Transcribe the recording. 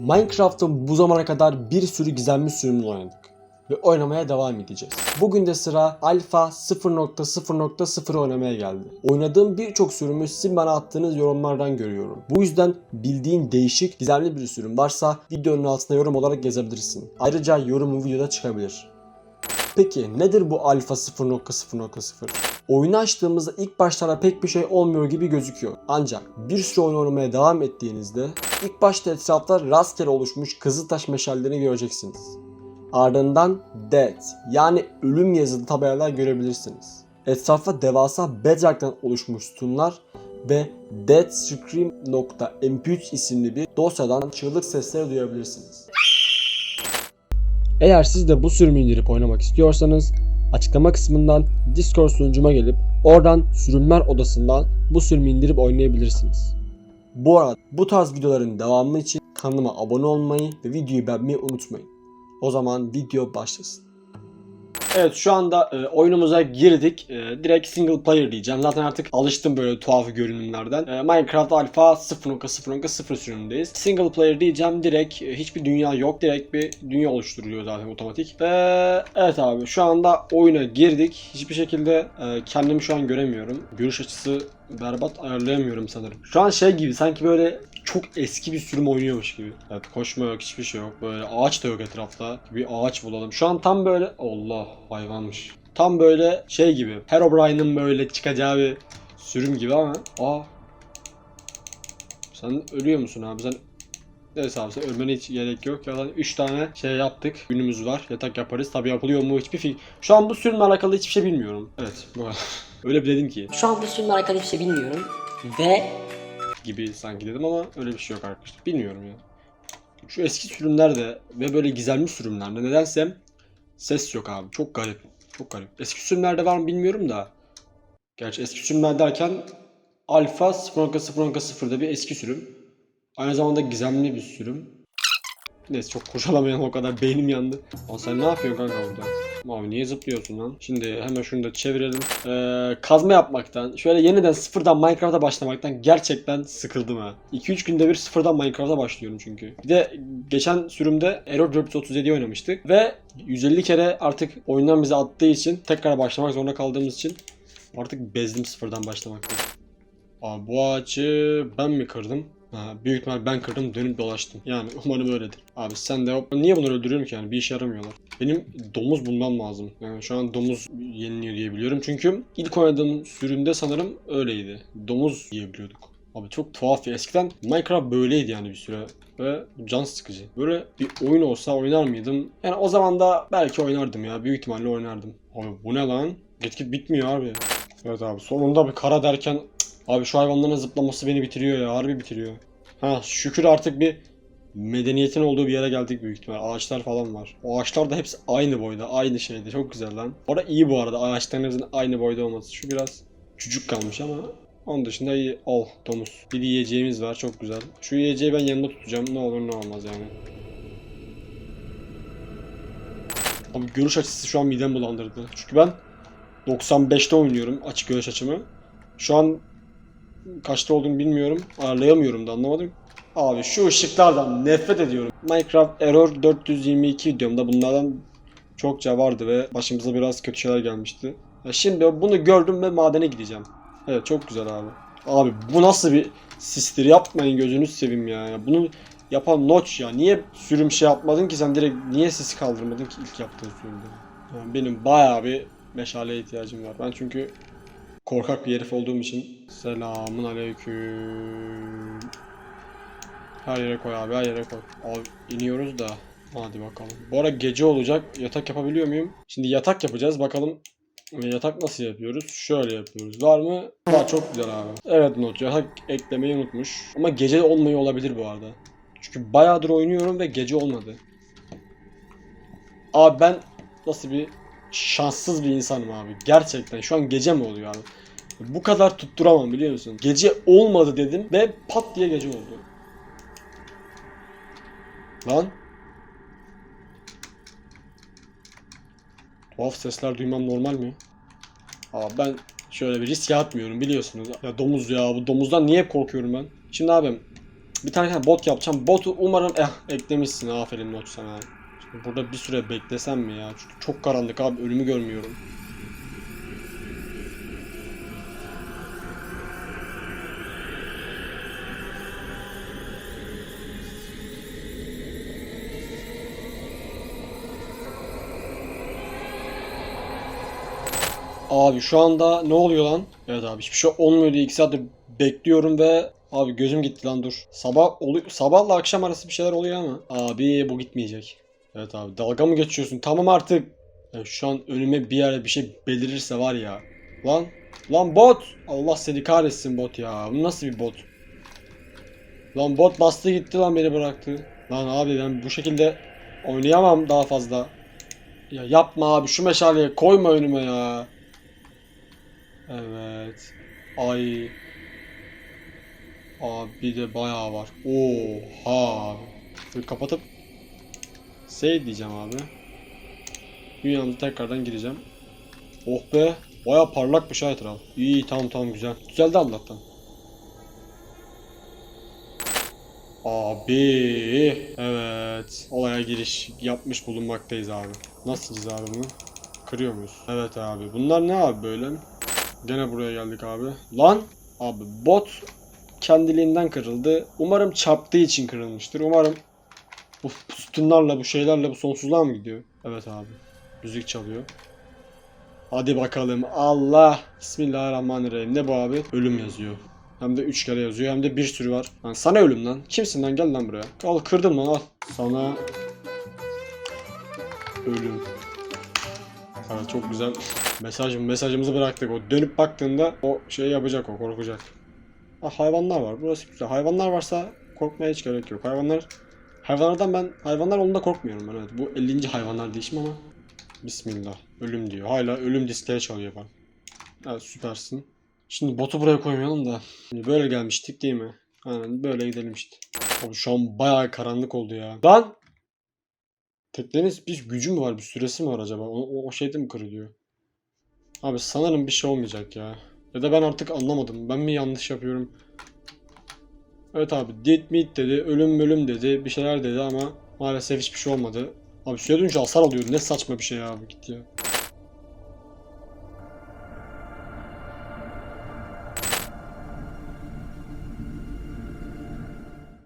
Minecraft'ın bu zamana kadar bir sürü gizemli sürümünü oynadık ve oynamaya devam edeceğiz. Bugün de sıra Alpha 0.0.0 oynamaya geldi. Oynadığım birçok sürümü sizin bana attığınız yorumlardan görüyorum. Bu yüzden bildiğin değişik, gizemli bir sürüm varsa videonun altına yorum olarak yazabilirsin. Ayrıca yorumu videoda çıkabilir. Peki nedir bu Alpha 0.0.0? Oyunu açtığımızda ilk başlarda pek bir şey olmuyor gibi gözüküyor. Ancak bir süre oyun oynamaya devam ettiğinizde ilk başta etrafta rastgele oluşmuş kızıltaş meşallerini göreceksiniz. Ardından Dead yani ölüm yazılı tabelalar görebilirsiniz. Etrafa devasa Bedrock'tan oluşmuş sütunlar ve deadscream.mp3 isimli bir dosyadan çığlık sesleri duyabilirsiniz. Eğer siz de bu sürümü indirip oynamak istiyorsanız açıklama kısmından Discord sunucuma gelip oradan sürümler odasından bu sürümü indirip oynayabilirsiniz. Bu arada bu tarz videoların devamı için kanalıma abone olmayı ve videoyu beğenmeyi unutmayın. O zaman video başlasın. Evet şu anda e, oyunumuza girdik. E, direkt single player diyeceğim. Zaten artık alıştım böyle tuhaf görünümlerden. E, Minecraft Alpha 0.0.0 sürümündeyiz. Single player diyeceğim. Direkt e, hiçbir dünya yok. Direkt bir dünya oluşturuluyor zaten otomatik. E, evet abi şu anda oyuna girdik. Hiçbir şekilde e, kendimi şu an göremiyorum. Görüş açısı berbat ayarlayamıyorum sanırım. Şu an şey gibi sanki böyle çok eski bir sürüm oynuyormuş gibi. Evet koşma yok hiçbir şey yok. Böyle ağaç da yok etrafta. Bir ağaç bulalım. Şu an tam böyle Allah hayvanmış. Tam böyle şey gibi. Herobrine'ın böyle çıkacağı bir sürüm gibi ama aa sen ölüyor musun abi? Sen Neyse abi ölmene hiç gerek yok. Ya 3 tane şey yaptık. Günümüz var. Yatak yaparız. Tabi yapılıyor mu hiçbir fikir. Şu an bu sürümle alakalı hiçbir şey bilmiyorum. Evet bu. Öyle bir dedim ki Şu an bu sürümle alakalı hiçbir şey bilmiyorum. Ve gibi sanki dedim ama öyle bir şey yok arkadaşlar. Bilmiyorum ya. Şu eski sürümlerde ve böyle gizemli sürümlerde nedense ses yok abi. Çok garip. Çok garip. Eski sürümlerde var mı bilmiyorum da. Gerçi eski sürümler derken Alpha 0.0.0'da bir eski sürüm. Aynı zamanda gizemli bir sürüm. Neyse çok koşalamayalım o kadar beynim yandı. Lan sen ne yapıyorsun kanka orada? Abi niye zıplıyorsun lan? Şimdi hemen şunu da çevirelim. Ee, kazma yapmaktan, şöyle yeniden sıfırdan Minecraft'a başlamaktan gerçekten sıkıldım ha. 2-3 günde bir sıfırdan Minecraft'a başlıyorum çünkü. Bir de geçen sürümde Error 437 oynamıştık ve 150 kere artık oyundan bize attığı için tekrar başlamak zorunda kaldığımız için artık bezdim sıfırdan başlamaktan. Abi bu ağaçı ben mi kırdım? Ha, büyük ihtimal ben kırdım dönüp dolaştım. Yani umarım öyledir. Abi sen de niye bunları öldürüyorum ki yani bir işe yaramıyorlar. Benim domuz bulmam lazım. Yani şu an domuz yeniliyor diye biliyorum. Çünkü ilk oynadığım sürümde sanırım öyleydi. Domuz yiyebiliyorduk. Abi çok tuhaf ya. Eskiden Minecraft böyleydi yani bir süre. Ve can sıkıcı. Böyle bir oyun olsa oynar mıydım? Yani o zaman da belki oynardım ya. Büyük ihtimalle oynardım. Abi bu ne lan? Git git bitmiyor abi. Evet abi sonunda bir kara derken Abi şu hayvanların zıplaması beni bitiriyor ya. Harbi bitiriyor. Ha şükür artık bir medeniyetin olduğu bir yere geldik büyük ihtimal. Ağaçlar falan var. O ağaçlar da hepsi aynı boyda. Aynı şeyde. Çok güzel lan. Orada iyi bu arada. Ağaçların hepsinin aynı boyda olması. Şu biraz küçük kalmış ama onun dışında iyi. Al domuz. Bir yiyeceğimiz var. Çok güzel. Şu yiyeceği ben yanımda tutacağım. Ne olur ne olmaz yani. Abi görüş açısı şu an midem bulandırdı. Çünkü ben 95'te oynuyorum açık görüş açımı. Şu an kaçta olduğunu bilmiyorum. Ayarlayamıyorum da anlamadım. Abi şu ışıklardan nefret ediyorum. Minecraft Error 422 videomda bunlardan çokça vardı ve başımıza biraz kötü şeyler gelmişti. Ya şimdi bunu gördüm ve madene gideceğim. Evet çok güzel abi. Abi bu nasıl bir sistir yapmayın gözünüz seveyim ya. Bunu yapan Notch ya. Niye sürüm şey yapmadın ki sen direkt niye sesi kaldırmadın ki ilk yaptığın sürümde? Yani benim bayağı bir meşaleye ihtiyacım var. Ben çünkü korkak bir herif olduğum için selamun aleyküm. Her yere koy abi her yere koy. Abi iniyoruz da hadi bakalım. Bu ara gece olacak. Yatak yapabiliyor muyum? Şimdi yatak yapacağız. Bakalım yatak nasıl yapıyoruz? Şöyle yapıyoruz. Var mı? Var çok güzel abi. Evet not yatak eklemeyi unutmuş. Ama gece olmayı olabilir bu arada. Çünkü bayağıdır oynuyorum ve gece olmadı. Abi ben nasıl bir şanssız bir insanım abi. Gerçekten şu an gece mi oluyor abi? Bu kadar tutturamam biliyor musun? Gece olmadı dedim ve pat diye gece oldu. Lan. Tuhaf sesler duymam normal mi? Aa ben şöyle bir riske atmıyorum biliyorsunuz. Ya domuz ya bu domuzdan niye korkuyorum ben? Şimdi abim Bir tane bot yapacağım. Botu umarım eh, eklemişsin. Aferin not sana. Burada bir süre beklesem mi ya? Çünkü çok karanlık abi. Ölümü görmüyorum. Abi şu anda ne oluyor lan? Evet abi hiçbir şey olmuyor diye 2 saattir bekliyorum ve abi gözüm gitti lan dur. Sabah oluyor sabahla akşam arası bir şeyler oluyor ama abi bu gitmeyecek. Evet abi dalga mı geçiyorsun? Tamam artık. Ya şu an önüme bir yere bir şey belirirse var ya. Lan lan bot. Allah seni kahretsin bot ya. Bu nasıl bir bot? Lan bot bastı gitti lan beni bıraktı. Lan abi ben bu şekilde oynayamam daha fazla. Ya yapma abi şu meşaleyi koyma önüme ya. Evet. Ay. Abi de bayağı var. Oha. Böyle kapatıp save diyeceğim abi. Dünyamda tekrardan gireceğim. Oh be. Bayağı parlakmış ha etraf. İyi tamam tamam güzel. Güzeldi Allah'tan. Abi. Evet. Olaya giriş yapmış bulunmaktayız abi. Nasıl çiz abi bunu? Kırıyor muyuz? Evet abi. Bunlar ne abi böyle? Gene buraya geldik abi. Lan! Abi bot kendiliğinden kırıldı. Umarım çarptığı için kırılmıştır. Umarım bu sütunlarla bu şeylerle bu sonsuzluğa mı gidiyor? Evet abi. Müzik çalıyor. Hadi bakalım. Allah. Bismillahirrahmanirrahim. Ne bu abi? Ölüm yazıyor. Hem de 3 kere yazıyor hem de bir sürü var. Lan sana ölüm lan. Kimsin lan gel lan buraya. Al kırdım lan al. Sana ölüm. Evet çok güzel mesaj mesajımızı bıraktık. O dönüp baktığında o şey yapacak o korkacak. Ha, hayvanlar var. Burası güzel. Hayvanlar varsa korkmaya hiç gerek yok. Hayvanlar hayvanlardan ben hayvanlar onunda korkmuyorum ben. Evet bu 50. hayvanlar değişim ama Bismillah. Ölüm diyor. Hala ölüm diskleri çalıyor bak. Evet süpersin. Şimdi botu buraya koymayalım da. Şimdi böyle gelmiştik değil mi? Aynen böyle gidelim işte. Abi şu an bayağı karanlık oldu ya. Lan! Teknenin bir gücü mü var? Bir süresi mi var acaba? O, o, o şeyde mi kırılıyor? Abi sanırım bir şey olmayacak ya. Ya da ben artık anlamadım. Ben mi yanlış yapıyorum? Evet abi dead meat dedi, ölüm ölüm dedi, bir şeyler dedi ama maalesef hiçbir şey olmadı. Abi suya dönünce hasar alıyor. Ne saçma bir şey abi git ya.